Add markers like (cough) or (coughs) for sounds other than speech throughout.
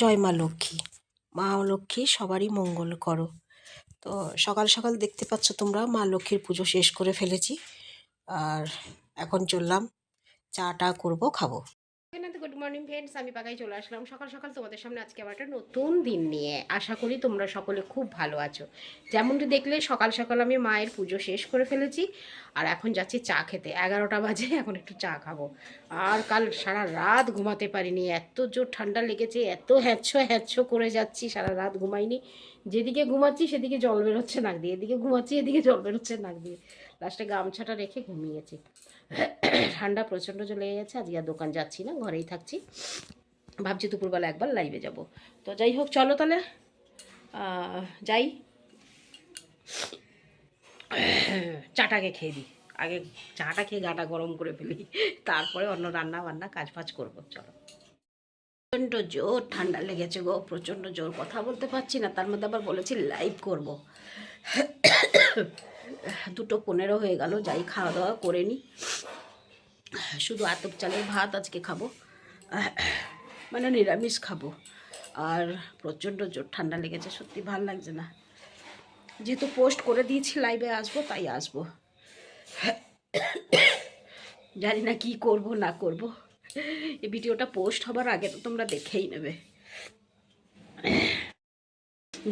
জয় মা লক্ষ্মী। মা লক্ষ্মী সবারই মঙ্গল করো। তো সকাল সকাল দেখতে পাচ্ছ তোমরা, মা লক্ষ্মীর পুজো শেষ করে ফেলেছি। আর এখন চললাম, চাটা করব, খাব। গুড মর্নিং ফ্রেন্ডস আমি পাকাই চলে আসলাম। সকাল সকাল তোমাদের সামনে আজকে আবার একটা নতুন দিন নিয়ে। আশা করি তোমরা সকলে খুব ভালো আছো। যেমনটি দেখলে, সকাল সকাল আমি মায়ের পুজো শেষ করে ফেলেছি। আর এখন যাচ্ছি চা খেতে। এগারোটা বাজে, এখন একটু চা খাব। আর কাল সারা রাত ঘুমাতে পারিনি। এত জোর ঠান্ডা লেগেছে, এত হ্যাচ্ছ হ্যাচ্ছ করে যাচ্ছি, সারা রাত ঘুমাইনি। যেদিকে ঘুমাচ্ছি, সেদিকে জল বেরোচ্ছে নাক দিয়ে। এদিকে ঘুমাচ্ছি, এদিকে জল বেরোচ্ছে নাক দিয়ে। লাস্টে গামছাটা রেখে ঘুমিয়েছি। ঠান্ডা প্রচণ্ড চলে গেছে, আজকে আর দোকান যাচ্ছি না, ঘরেই থাকছি। ভাবছি দুপুরবেলা একবার লাইভে যাব। তো যাই হোক, চলো তাহলে। যাই। চাটাকে খেয়ে দিই। আগে চাটা খেয়ে গাটা গরম করে ফেলি, তারপরে অন্য রান্না বান্না কাজ ফাজ করব, চলো। প্রচণ্ড জোর ঠান্ডা লেগেছে গো, প্রচণ্ড জোর। কথা বলতে পারছি না, তার মধ্যে আবার বলেছি লাইভ করব। দুটো পনেরো হয়ে গেল, যাই খাওয়া দাওয়া করে নিই শুধু আতপ চালের ভাত আজকে খাব মানে নিরামিষ খাব। আর প্রচণ্ড জোর ঠান্ডা লেগেছে, সত্যি ভালো লাগছে না। যেহেতু পোস্ট করে দিয়েছি, লাইভে আসব, তাই আসব। জানি না কি করব, না করব। এই ভিডিওটা পোস্ট হবার আগে তো তোমরা দেখেই নেবে।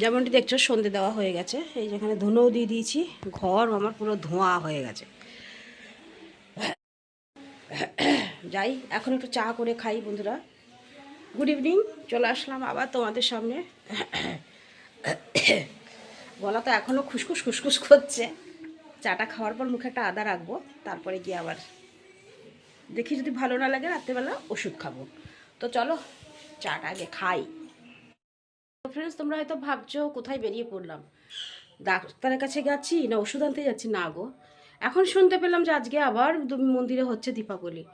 যেমনটি দেখছ, সন্ধে দেওয়া হয়ে গেছে। এই যেখানে ধুনোও দিয়ে দিয়েছি। ঘর আমার পুরো ধোঁয়া হয়ে গেছে। যাই, এখন একটু চা করে খাই বন্ধুরা। গুড ইভিনিং চলে আসলাম আবার তোমাদের সামনে। গলা তো এখনও খুসখুস খুসখুস করছে। চাটা খাওয়ার পর মুখে একটা আদা রাখব, তারপরে গিয়ে আবার দেখি যদি ভালো না লাগে, রাত্রেবেলা ওষুধ খাব। তো চলো, চাটা আগে খাই। ফ্রেন্ডস তোমরা হয়তো ভাবছ কোথায় বেরিয়ে পড়লাম। ডাক্তারের কাছে যাচ্ছি না ওষুধ আনতে যাচ্ছি? না গো। এখন শুনতে পেলাম যে আজকে আবার মন্দিরে হচ্ছে দীপাবলি।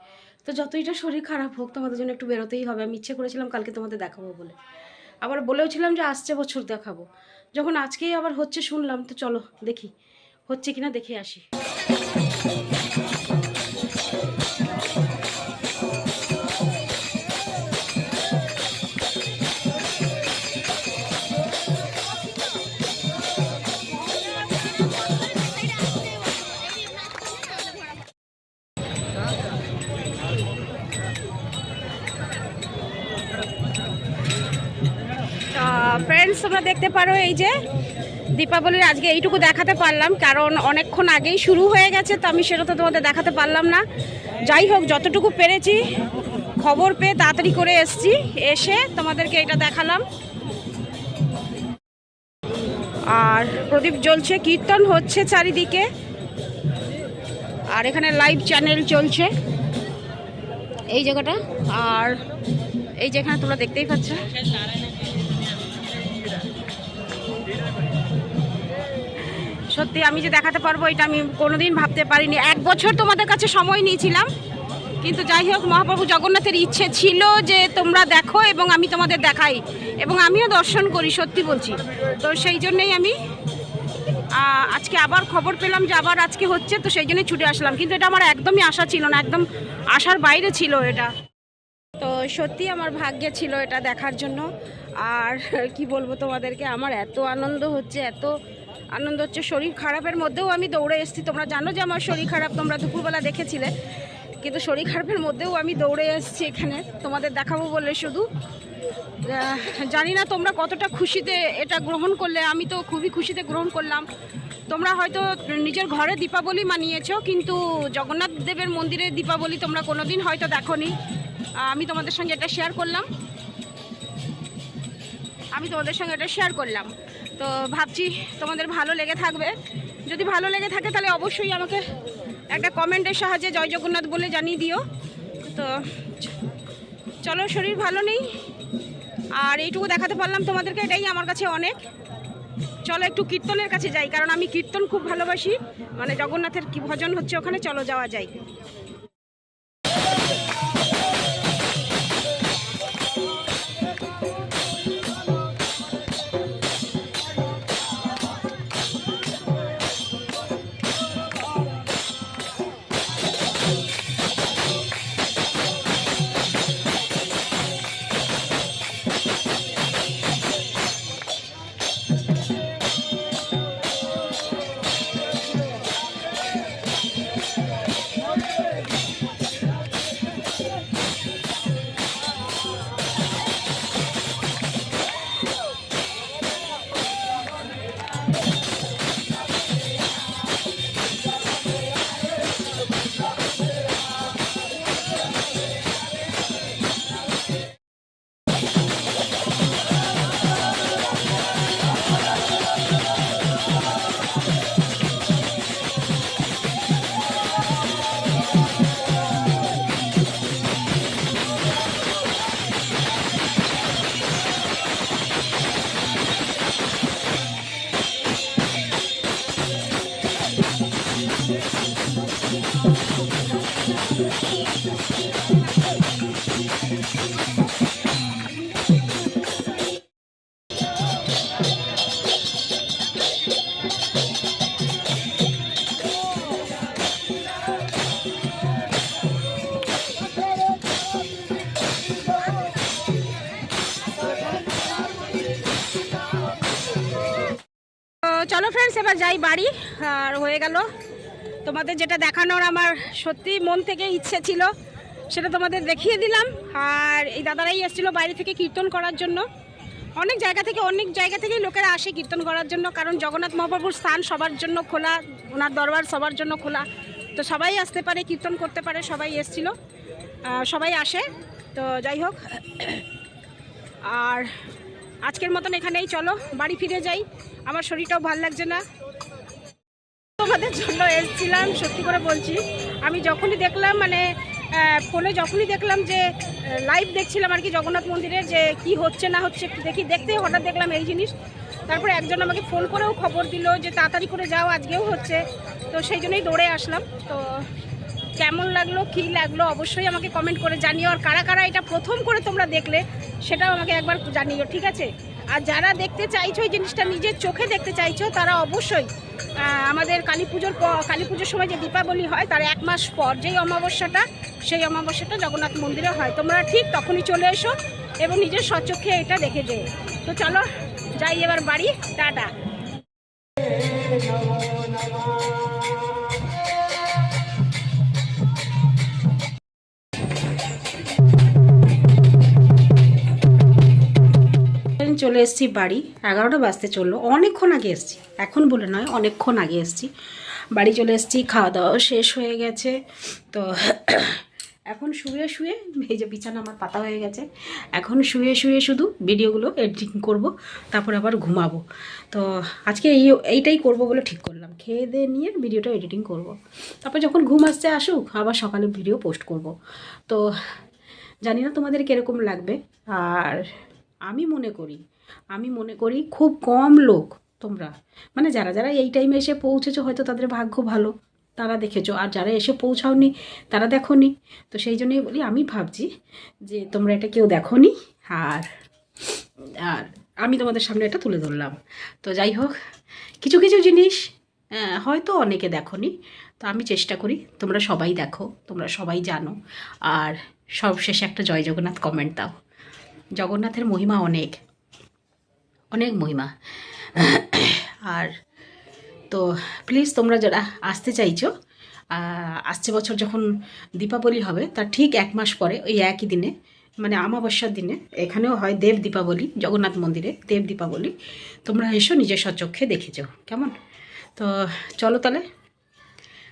তো যতইটা শরীর খারাপ হোক, তোমাদের জন্য একটু বেরোতেই হবে। আমি ইচ্ছে করেছিলাম কালকে তোমাদের দেখাবো বলে। আবার বলেওছিলাম যে আসছে, বছর দেখাবো। যখন আজকেই আবার হচ্ছে, শুনলাম। তো চলো দেখি, হচ্ছে কিনা দেখে আসি। ফ্রেন্ডস তোমরা দেখতে পারো এই যে দীপাবলির আজকে এইটুকু দেখাতে পারলাম, কারণ অনেকক্ষণ আগেই শুরু হয়ে গেছে, তো আমি সেটা তো তোমাদের দেখাতে পারলাম না। যাই হোক, যতটুকু পেরেছি, খবর পেয়ে তাড়াতাড়ি করে এসছি, এসে তোমাদেরকে এটা দেখালাম। আর প্রদীপ জ্বলছে, কীর্তন হচ্ছে চারিদিকে, আর এখানে লাইভ চ্যানেল চলছে। এই জায়গাটা, আর এই যেখানে তোমরা দেখতেই পাচ্ছ। সত্যি আমি যে দেখাতে পারব, এটা আমি কোনোদিন ভাবতে পারিনি। এক বছর তোমাদের কাছে সময় নিয়েছিলাম, কিন্তু যাই হোক, মহাপ্রভু জগন্নাথের ইচ্ছে ছিল যে তোমরা দেখো এবং আমি তোমাদের দেখাই। এবং আমিও দর্শন করি, সত্যি বলছি। তো সেই জন্যই আমি আজকে আবার খবর পেলাম যে আবার আজকে হচ্ছে, তো সেই জন্যই ছুটে আসলাম। কিন্তু এটা আমার একদমই আশা ছিল না, একদম আশার বাইরে ছিল এটা। তো সত্যি আমার ভাগ্যে ছিল এটা দেখার জন্য। আর কি বলব তোমাদেরকে, আমার এত আনন্দ হচ্ছে, এত আনন্দ হচ্ছে, শরীর খারাপের মধ্যেও আমি দৌড়ে এসেছি। তোমরা জানো যে আমার শরীর খারাপ, তোমরা দুপুরবেলা দেখেছিলে। কিন্তু শরীর খারাপের মধ্যেও আমি দৌড়ে এসেছি এখানে। তোমাদের দেখাবো বলে শুধু। জানি না তোমরা কতটা খুশিতে এটা গ্রহণ করলে, আমি তো খুবই খুশিতে গ্রহণ করলাম। তোমরা হয়তো নিজের ঘরে দীপাবলি মানিয়েছো, কিন্তু জগন্নাথ দেবের মন্দিরে দীপাবলি তোমরা কোনোদিন হয়তো দেখোনি। আমি তোমাদের সঙ্গে এটা শেয়ার করলাম। আমি তোমাদের সঙ্গে এটা শেয়ার করলাম। তো ভাবছি তোমাদের ভালো লেগে থাকবে। যদি ভালো লেগে থাকে তাহলে অবশ্যই আমাকে একটা কমেন্টের সাহায্যে জয় জগন্নাথ বলে জানিয়ে দিও। তো চলো, শরীর ভালো নেই। আর এইটুকু দেখাতে পারলাম তোমাদেরকে, এটাই আমার কাছে অনেক। চলো, একটু কীর্তনের কাছে যাই, কারণ আমি কীর্তন খুব ভালোবাসি। মানে জগন্নাথের কি ভজন হচ্ছে ওখানে, চলো যাওয়া যায় এবার যাই বাড়ি, আর হয়ে গেল। তোমাদের যেটা দেখানোর আমার সত্যি মন থেকে ইচ্ছে ছিল, সেটা তোমাদের দেখিয়ে দিলাম। আর এই দাদারাই এসেছিল বাইরে থেকে কীর্তন করার জন্য। অনেক জায়গা থেকে, অনেক জায়গা থেকেই লোকেরা আসে কীর্তন করার জন্য, কারণ জগন্নাথ মহাপ্রভুর স্থান সবার জন্য খোলা, ওনার দরবার সবার জন্য খোলা। তো সবাই আসতে পারে, কীর্তন করতে পারে, সবাই এসেছিল সবাই আসে। তো যাই হোক, আর আজকের মতন এখানেই চলো, বাড়ি ফিরে যাই। আমার শরীরটাও ভালো লাগছে না। তোমাদের জন্য এসেছিলাম, সত্যি করে বলছি। আমি যখনই দেখলাম মানে ফোনে যখনই দেখলাম যে লাইভ দেখছিলাম আর কি জগন্নাথ মন্দিরে যে কি হচ্ছে, না হচ্ছে দেখি, দেখতে হঠাৎ দেখলাম এই জিনিস। তারপরে একজন আমাকে ফোন করেও খবর দিল যে, তাড়াতাড়ি করে যাও, আজকেও হচ্ছে। তো সেই জন্যই দৌড়ে আসলাম। তো কেমন লাগল, কী লাগল, অবশ্যই আমাকে কমেন্ট করে জানিও। আর কারা কারা এটা প্রথম করে তোমরা দেখলে, সেটাও আমাকে একবার জানিও, ঠিক আছে? আর যারা দেখতে চাইছো এই জিনিসটা নিজের চোখে দেখতে চাইছো, তারা অবশ্যই আমাদের কালী পুজোর কালী পুজোর সময় যে দীপাবলি হয়, তার এক মাস পর যেই অমাবস্যাটা, সেই অমাবস্যাটা জগন্নাথ মন্দিরে হয়। তোমরা ঠিক তখনই চলে এসো এবং নিজের স্বচক্ষে এটা দেখে যেও। তো চলো, যাই এবার বাড়ি, টাটা। চলে এসেছি বাড়ি, এগারোটা বাজতে চলল। অনেকক্ষণ আগে এসেছি, এখন বলে নয়, অনেকক্ষণ আগে এসেছি। বাড়ি চলে এসেছি খাওয়া দাওয়া শেষ হয়ে গেছে। তো (coughs) এখন শুয়ে শুয়ে, এই যে বিছানা আমার পাতা হয়ে গেছে, এখন শুয়ে শুয়ে শুধু ভিডিওগুলো এডিটিং করব, তারপর আবার ঘুমাবো। তো আজকে এই, এইটাই করব বলে ঠিক করলাম, খেয়ে দিয়ে নিয়ে ভিডিওটা এডিটিং করব। তারপর যখন ঘুম আসতে আসুক, আবার সকালে ভিডিও পোস্ট করব। তো জানি না তোমাদের কীরকম লাগবে, আর আমি মনে করি আমি মনে করি খুব কম লোক তোমরা। মানে যারা যারা এই টাইমে এসে পৌঁছেছো, হয়তো তাদের ভাগ্য ভালো। তারা দেখেছ। আর যারা এসে পৌঁছাওনি, তারা দেখোনি। তো সেই জন্যই বলি, আমি ভাবছি যে তোমরা এটা কেউ দেখোনি। আর আর আমি তোমাদের সামনে এটা তুলে ধরলাম। তো যাই হোক, কিছু কিছু জিনিস হয়তো অনেকে দেখোনি। তো আমি চেষ্টা করি, তোমরা সবাই দেখো, তোমরা সবাই জানো। আর সবশেষে একটা জয় জগন্নাথ কমেন্ট দাও। জগন্নাথের মহিমা অনেক। অনেক মহিমা। আর তো প্লিজ তোমরা যারা আসতে চাইছো আসছে বছর যখন দীপাবলি হবে, তার ঠিক এক মাস পরে, ওই একই দিনে মানে আমাবস্যার দিনে, এখানেও হয় দেব দীপাবলি, জগন্নাথ মন্দিরে দেব দীপাবলি। তোমরা এসো নিজের সচক্ষে দেখেছ কেমন? তো চলো তাহলে